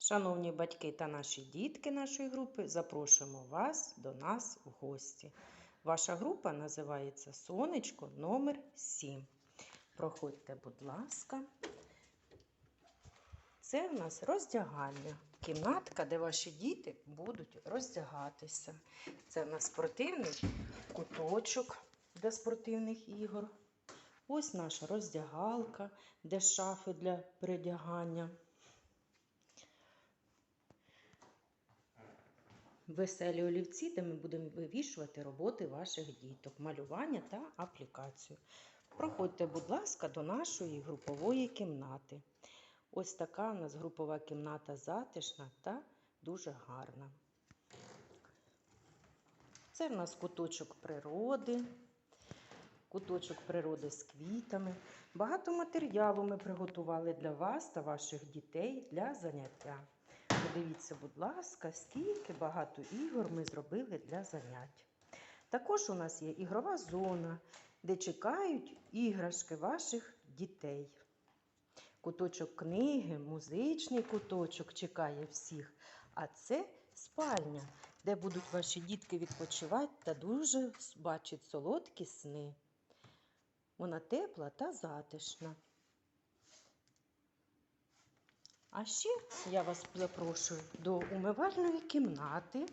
Шановні батьки та наші дітки нашої групи, запрошуємо вас до нас в гості. Ваша група називається Сонечко номер 7. Проходьте, будь ласка. Це в нас роздягальня. Кімнатка, де ваші діти будуть роздягатися. Це в нас спортивний куточок для спортивних ігор. Ось наша роздягалка, де шафи для передягання. Веселі олівці, де ми будемо вивішувати роботи ваших діток, малювання та аплікацію. Проходьте, будь ласка, до нашої групової кімнати. Ось така у нас групова кімната затишна та дуже гарна. Це в нас куточок природи, куточок природи з квітами. Багато матеріалу ми приготували для вас та ваших дітей для заняття. Подивіться, будь ласка, скільки багато ігор ми зробили для занять. Також у нас є ігрова зона, де чекають іграшки ваших дітей. Куточок книги, музичний куточок чекає всіх. А це спальня, де будуть ваші дітки відпочивати та дуже бачать солодкі сни. Вона тепла та затишна. А ще я вас запрошую до умивальної кімнати.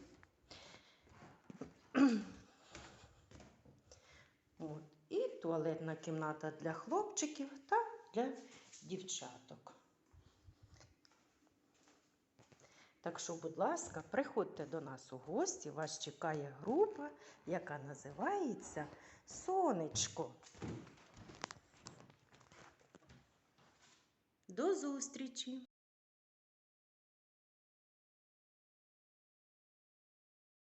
От. І туалетна кімната для хлопчиків та для дівчаток. Так що, будь ласка, приходьте до нас у гості. Вас чекає група, яка називається Сонечко. До зустрічі!